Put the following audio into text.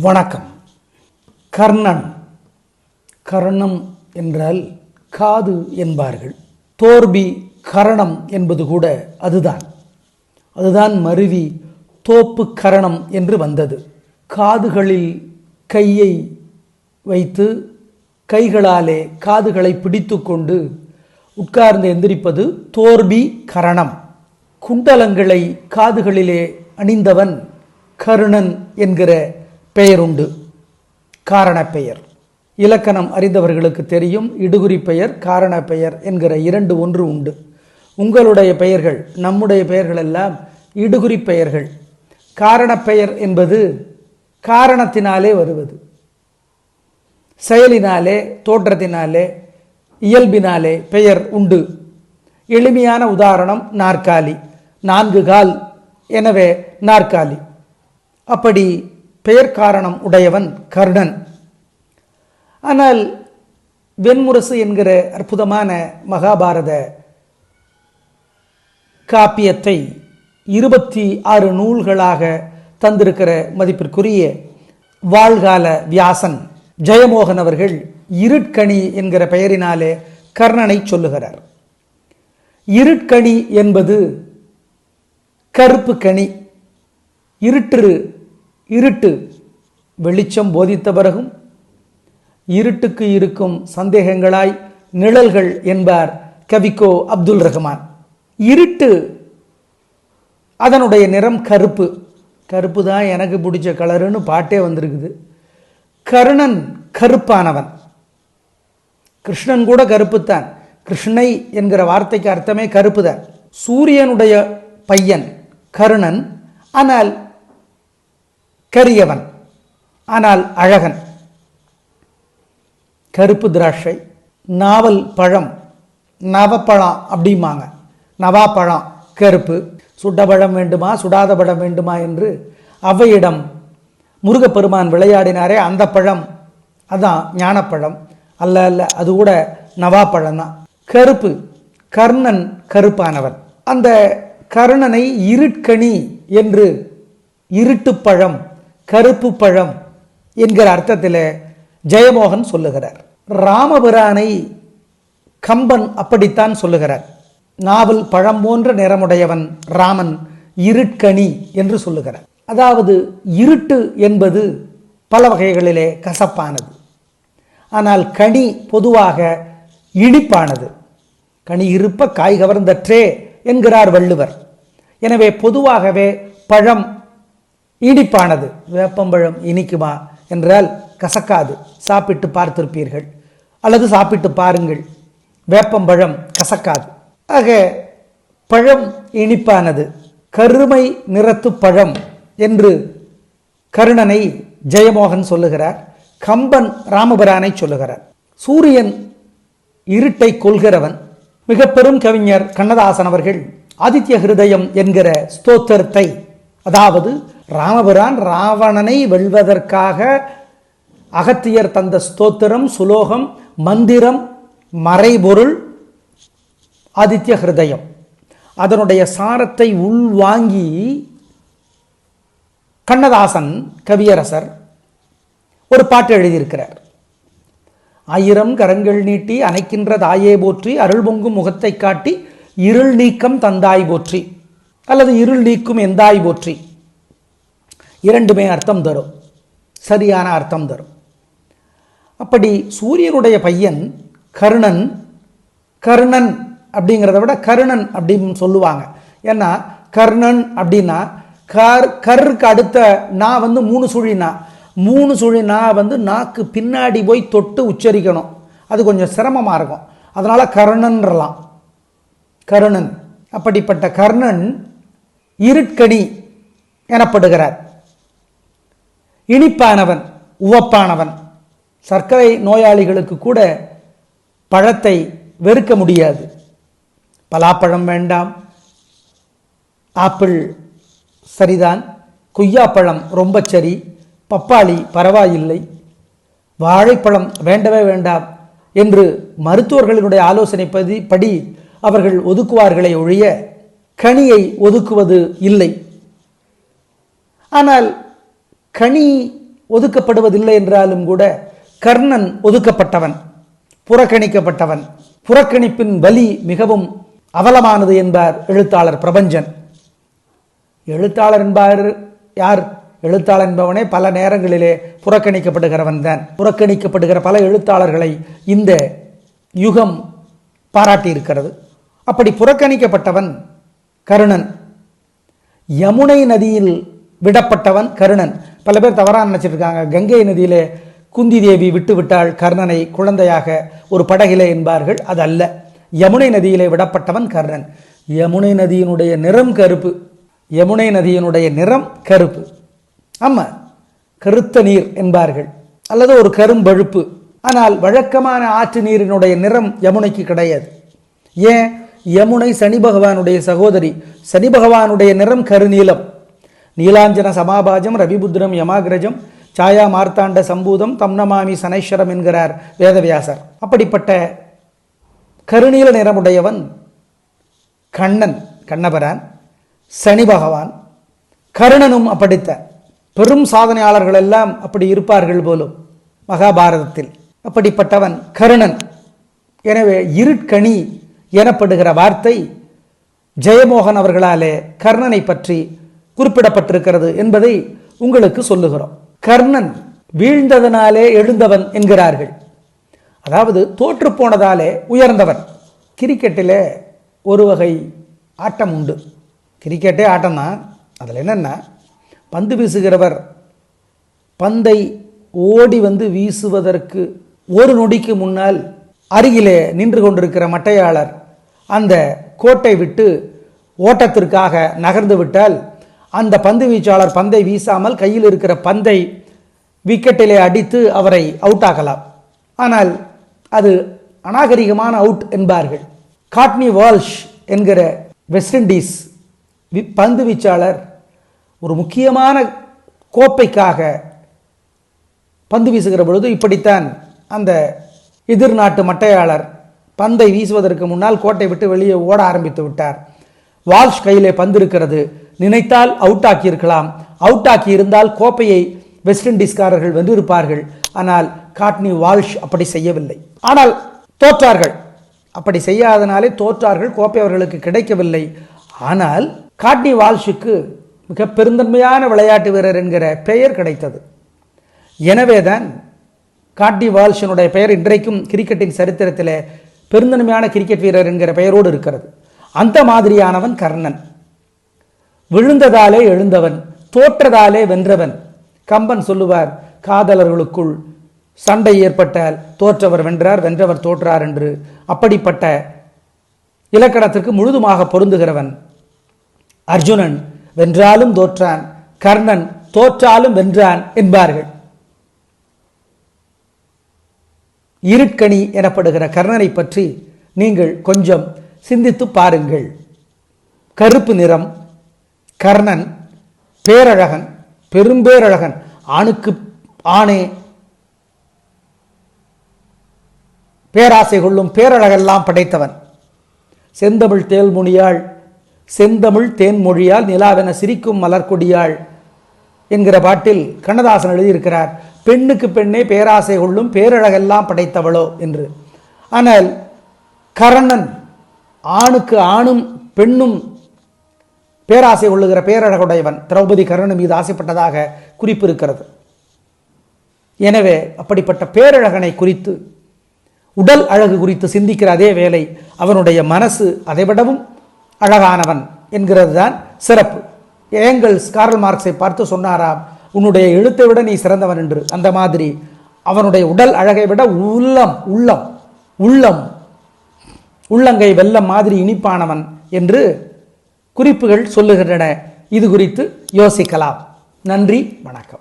வணக்கம். கர்ணன். கர்ணம் என்றால் காது என்பார்கள். தோர்பி கரணம் என்பது கூட அதுதான். அதுதான் மருவி தோப்பு கரணம் என்று வந்தது. காதுகளில் கையை வைத்து கைகளாலே காதுகளை பிடித்து கொண்டு உட்கார்ந்து எந்திரிப்பது தோர்பி கரணம். குண்டலங்களை காதுகளிலே அணிந்தவன் கருணன் என்கிற பெயருண்டு. காரணப் பெயர். இலக்கணம் அறிந்தவர்களுக்கு தெரியும். இடுகுறி பெயர் காரண பெயர் என்கிற இரண்டு ஒன்று உண்டு. உங்களுடைய பெயர்கள் நம்முடைய பெயர்கள் எல்லாம் இடுகுறி பெயர்கள். காரணப் பெயர் என்பது காரணத்தினாலே வருவது. செயலினாலே தோற்றத்தினாலே இயல்பினாலே பெயர் உண்டு. எளிமையான உதாரணம் நாற்காலி. நான்கு கால். எனவே நாற்காலி. அப்படி பெயர் காரணம் உடையவன் கர்ணன். ஆனால் வெண்முரசு என்கிற அற்புதமான மகாபாரத காப்பியத்தை இருபத்தி ஆறு நூல்களாக தந்திருக்கிற மதிப்பிற்குரிய வாழ்கால வியாசன் ஜெயமோகன் அவர்கள் இருட்கணி என்கிற பெயரினாலே கர்ணனை சொல்லுகிறார். இருட்கணி என்பது கருப்பு கனி இருட்டு இருட்டு வெளிச்சம் போதித்த பிறகும் இருட்டுக்கு இருக்கும் சந்தேகங்களாய் நிழல்கள் என்பார் கவிக்கோ அப்துல் ரஹ்மான். இருட்டு அதனுடைய நிறம் கருப்பு. கருப்பு தான் எனக்கு பிடிச்ச கலருன்னு பாட்டே வந்திருக்குது. கருணன் கருப்பானவன். கிருஷ்ணன் கூட கருப்புத்தான். கிருஷ்ணை என்கிற வார்த்தைக்கு அர்த்தமே கருப்பு தான் சூரியனுடைய பையன் கருணன் ஆனால் கரியவன் ஆனால் அழகன். கருப்பு திராட்சை நாவல் பழம் நவப்பழம் அப்படிம்பாங்க. நவாப்பழம் கருப்பு. சுட்ட பழம் வேண்டுமா சுடாத பழம் வேண்டுமா என்று அவையிடம் முருகப்பெருமான் விளையாடினாரே அந்த பழம். அதான் ஞானப்பழம். அல்ல அல்ல அது கூட நவாப்பழம் தான். கருப்பு கர்ணன் கருப்பானவன். அந்த கர்ணனை இருட்கணி என்று இருட்டுப்பழம் கருப்பு பழம் என்கிற அர்த்தத்தில் ஜெயமோகன் சொல்லுகிறார். ராமபிரானை கம்பன் அப்படித்தான் சொல்லுகிறார். நாவல் பழம் போன்ற நிறமுடையவன் ராமன் இருட்கணி என்று சொல்லுகிறார். அதாவது இருட்டு என்பது பல வகைகளிலே கசப்பானது. ஆனால் கனி பொதுவாக இனிப்பானது. கனி இருப்ப காய் கவர்ந்தற்றே என்கிறார் வள்ளுவர். எனவே பொதுவாகவே பழம் இனிப்பானது. வேப்பம்பழம் இனிக்குமா? என்றால் கசக்காது. சாப்பிட்டு பார்த்திருப்பீர்கள். அல்லது சாப்பிட்டு பாருங்கள். வேப்பம்பழம் கசக்காது. ஆக பழம் இனிப்பானது. கருமை நிறத்து பழம் என்று கருணனை ஜெயமோகன் சொல்லுகிறார். கம்பன் ராமபிரானை சொல்லுகிறார். சூரியன் இருட்டை கொள்கிறவன் மிக பெரும் கவிஞர் கண்ணதாசன் அவர்கள் ஆதித்ய ஹிருதயம் என்கிற ஸ்தோத்திரத்தை அதாவது ராமபுரான் ராவணனை வெல்வதற்காக அகத்தியர் தந்த ஸ்தோத்திரம் சுலோகம் மந்திரம் மறைபொருள் ஆதித்ய ஹிருதயம். அதனுடைய சாரத்தை உள்வாங்கி கண்ணதாசன் கவியரசர் ஒரு பாட்டு எழுதியிருக்கிறார். ஆயிரம் கரங்கள் நீட்டி அணைக்கின்ற தாயே போற்றி அருள் பொங்கும் முகத்தை காட்டி இருள் நீக்கம் தந்தாய் போற்றி. அல்லது இருள் நீக்கும் எந்தாய் போற்றி? இரண்டுமே அர்த்தம் தரும். சரியான அர்த்தம் தரும். அப்படி சூரியனுடைய பையன் கருணன் கருணன் அப்படிங்கிறத விட கருணன் அப்படின்னு சொல்லுவாங்க. ஏன்னா கர்ணன் அப்படின்னா கர் கருக்கு அடுத்த நான் வந்து மூணு சுழினா மூணு சுழி நான் வந்து நாக்கு பின்னாடி போய் தொட்டு உச்சரிக்கணும். அது கொஞ்சம் சிரமமாக இருக்கும். அதனால் கர்ணன்றலாம். கருணன். அப்படிப்பட்ட கர்ணன் இருட்கடி எனப்படுகிறார். இனிப்பானவன் உவப்பானவன். சர்க்கரை நோயாளிகளுக்கு கூட பழத்தை வெறுக்க முடியாது. பலாப்பழம் வேண்டாம். ஆப்பிள் சரிதான். கொய்யாப்பழம் ரொம்ப சரி. பப்பாளி பரவாயில்லை. வாழைப்பழம் வேண்டவே வேண்டாம் என்று மருத்துவர்களினுடைய ஆலோசனை படி அவர்கள் ஒதுக்குவார்களை ஒழிய கனியை ஒதுக்குவது இல்லை. ஆனால் கனி ஒதுக்கப்படுவதில்லை என்றாலும் கூட கர்ணன் ஒதுக்கப்பட்டவன் புறக்கணிக்கப்பட்டவன். புறக்கணிப்பின் வலி மிகவும் அவலமானது என்பார் எழுத்தாளர் பிரபஞ்சன். எழுத்தாளர் என்பார் யார்? எழுத்தாளர் என்பவனே பல நேரங்களிலே புறக்கணிக்கப்படுகிறவன் தான். புறக்கணிக்கப்படுகிற பல எழுத்தாளர்களை இந்த யுகம் பாராட்டியிருக்கிறது. அப்படி புறக்கணிக்கப்பட்டவன் கருணன். யமுனை நதியில் விடப்பட்டவன் கருணன். பல பேர் தவறாக நினச்சிட்டு இருக்காங்க கங்கை நதியிலே குந்தி தேவி விட்டுவிட்டாள் கர்ணனை குழந்தையாக ஒரு படகிலே என்பார்கள். அது அல்ல. யமுனை நதியிலே விடப்பட்டவன் கர்ணன். யமுனை நதியினுடைய நிறம் கருப்பு. யமுனை நதியினுடைய நிறம் கருப்பு. ஆமாம் கருத்த நீர் என்பார்கள். அல்லது ஒரு கரும்பழுப்பு ஆனால் வழக்கமான ஆற்று நீரினுடைய நிறம் யமுனைக்கு கிடையாது. ஏன்? யமுனை சனி பகவானுடைய சகோதரி. சனி பகவானுடைய நிறம் கருநீலம். நீலாஞ்சன சமாபாஜம் ரவிபுத்திரம் யமாகிரஜம் சாயா மார்த்தாண்ட சம்பூதம் தம்னமாமி சனைஸ்வரம் என்கிறார் வேதவியாசர். அப்படிப்பட்ட கருநீல நிறமுடையவன் கண்ணன் கண்ணபரான் சனி பகவான் கருணனும் அப்படித்த பெரும் சாதனையாளர்கள் எல்லாம் அப்படி இருப்பார்கள் போலும் மகாபாரதத்தில். அப்படிப்பட்டவன் கருணன். எனவே இருட்கணி எனப்படுகிற வார்த்தை ஜெயமோகன் அவர்களாலே கர்ணனை பற்றி குறிப்பிடப்பட்டிருக்கிறது என்பதை உங்களுக்கு சொல்லுகிறோம். கர்ணன் வீழ்ந்ததனாலே எழுந்தவன் என்கிறார்கள். அதாவது தோற்று போனதாலே உயர்ந்தவன். கிரிக்கெட்டிலே ஒரு வகை ஆட்டம் உண்டு. கிரிக்கெட்டே ஆட்டம் தான் அதில் என்னென்னா பந்து வீசுகிறவர் பந்தை ஓடி வந்து வீசுவதற்கு ஒரு நொடிக்கு முன்னால் அருகிலே நின்று கொண்டிருக்கிற மட்டையாளர் அந்த கோட்டை விட்டு ஓட்டத்திற்காக நகர்ந்து விட்டால் அந்த பந்து வீச்சாளர் பந்தை வீசாமல் கையில் இருக்கிற பந்தை விக்கெட்டிலே அடித்து அவரை அவுட் ஆகலாம் ஆனால் அது அநாகரிகமான அவுட் என்பார்கள். காட்னி வால்ஷ் என்கிற வெஸ்ட் இண்டீஸ் வி- பந்து வீச்சாளர் ஒரு முக்கியமான கோப்பைக்காக பந்து வீசுகிற பொழுது இப்படித்தான் அந்த எதிர் நாட்டு மட்டையாளர் பந்தை வீசுவதற்கு முன்னால் கோட்டை விட்டு வெளியே ஓட ஆரம்பித்து விட்டார். வால்ஷ் கையிலே பந்து இருக்கிறது. நினைத்தால் அவுட் ஆக்கியிருக்கலாம். அவுட் ஆக்கி இருந்தால் கோப்பையை வெஸ்ட் இண்டீஸ்காரர்கள் வென்றிருப்பார்கள். ஆனால் காட்னி வால்ஷ் அப்படி செய்யவில்லை. ஆனால் தோற்றார்கள். அப்படி செய்யாதனாலே தோற்றார்கள். கோப்பை அவர்களுக்கு கிடைக்கவில்லை. ஆனால் காட்னி வால்ஷுக்கு மிக பெருந்தன்மையான விளையாட்டு வீரர் என்கிற பெயர் கிடைத்தது. எனவேதான் காட்னி வால்ஷனுடைய பெயர் இன்றைக்கும் கிரிக்கெட்டின் சரித்திரத்தில் பெருந்தன்மையான கிரிக்கெட் வீரர் என்கிற பெயரோடு இருக்கிறது. அந்த மாதிரியானவன் கர்ணன். விழுந்ததாலே எழுந்தவன் தோற்றதாலே வென்றவன். கம்பன் சொல்லுவார் காதலர்களுக்குள் சண்டை ஏற்பட்டால் தோற்றவர் வென்றார் வென்றவர் தோற்றார் என்று. அப்படிப்பட்ட இலக்கணத்திற்கு முழுதுமாக பொருந்துகிறவன் அர்ஜுனன். வென்றாலும் தோற்றான் கர்ணன் தோற்றாலும் வென்றான் என்பார்கள். இருக்கணி எனப்படுகிற கர்ணனை பற்றி நீங்கள் கொஞ்சம் சிந்தித்து பாருங்கள். கருப்பு நிறம் கர்ணன் பேரழகன் பெரும்பேரழகன் ஆணுக்கு ஆணே பேராசை கொள்ளும் பேரழகெல்லாம் படைத்தவன். செந்தமிழ் தேல்முனியாள் செந்தமிழ் தேன்மொழியால் நிலாவென சிரிக்கும் மலர்கொடியாள் என்கிற பாட்டில் கண்ணதாசன் எழுதியிருக்கிறார். பெண்ணுக்கு பெண்ணே பேராசை கொள்ளும் பேரழகெல்லாம் படைத்தவளோ என்று. ஆனால் கர்ணன் ஆணுக்கு ஆணும் பெண்ணும் பேராசை கொள்ளுகிற பேரழகுடையவன் திரௌபதி கர்ணன் மீது ஆசைப்பட்டதாக குறிப்பு இருக்கிறது எனவே அப்படிப்பட்ட பேரழகனை குறித்து உடல் அழகு குறித்து சிந்திக்கிற அதே வேளை அவனுடைய மனசு அதைவிடவும் அழகானவன் என்கிறது தான் சிறப்பு. ஏங்கல்ஸ் கார்ல் மார்க்ஸை பார்த்து சொன்னாராம் உன்னுடைய எழுத்தை விட நீ சிறந்தவன் என்று. அந்த மாதிரி. அவனுடைய உடல் அழகை விட உள்ளம் உள்ளம் உள்ளம். உள்ளங்கை வெல்லம் மாதிரி இனிப்பானவன் என்று குறிப்புகள் சொல்லுகின்றன. இது குறித்து யோசிக்கலாம். நன்றி வணக்கம்.